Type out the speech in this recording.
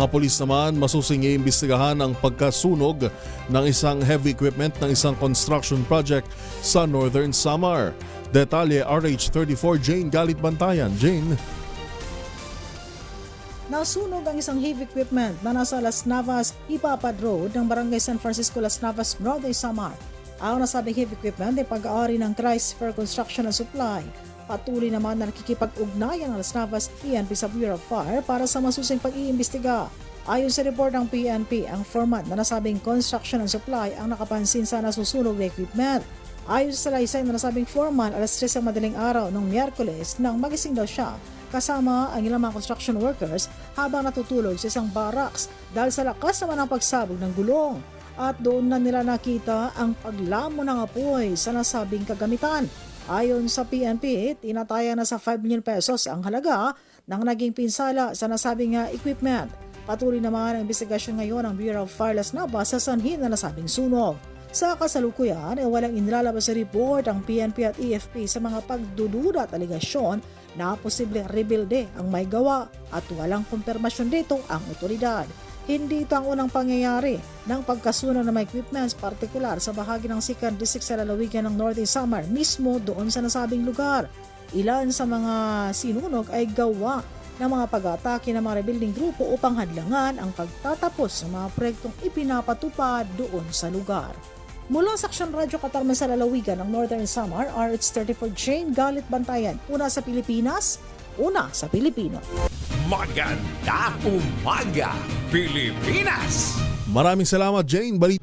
mga polis naman masusing iimbestigahan ang pagkasunog ng isang heavy equipment ng isang construction project sa Northern Samar. Detalye RH34 Jane Galit Bantayan. Jane. Nasunog ang isang heavy equipment na nasa Las Navas, Ipapad Road ng Barangay San Francisco, Las Navas, Northern Samar. Ang nasabing heavy equipment ay pag-aari ng Christopher Construction and Supply. Patuloy naman na nakikipag-ugnayan ng Las Navas PNP sa Bureau of Fire para sa masusing pag-iimbestiga. Ayon sa report ng PNP, ang format na nasabing Construction and Supply ang nakapansin sa nasusunog na equipment. Ayon sa salaysay na nasabing foreman, alas 3 sa madaling araw ng Miyerkules nang magising daw siya kasama ang ilang mga construction workers habang natutulog sa isang barracks dahil sa lakas naman ng pagsabog ng gulong. At doon na nila nakita ang paglamo ng apoy sa nasabing kagamitan. Ayon sa PNP, tinataya na sa 5 million pesos ang halaga ng naging pinsala sa nasabing ah, equipment. Patuloy naman ang investigasyon ngayon ng Bureau of Fire Las Navas sa sanhin na nasabing sunog. Sa kasalukuyan ay walang inilalabas sa report ang PNP at EFP sa mga pagdududa at aligasyon na posibleng rebuilde ang may gawa at walang kumpirmasyon dito ang otoridad. Hindi ito ang unang pangyayari ng pagkasunog ng mga equipments partikular sa bahagi ng Sikan District sa lalawigan ng Northern Samar mismo doon sa nasabing lugar. Ilan sa mga sinunog ay gawa ng mga pag-atake ng mga rebuilding grupo upang hadlangan ang pagtatapos ng mga proyektong ipinapatupad doon sa lugar. Mula sa Aksyon Radyo Katarman sa lalawigan ng Northern Samar, RH34 Jane Galit Bantayan. Una sa Pilipinas, una sa Pilipino. Maganda umaga, Pilipinas! Maraming salamat Jane. Balik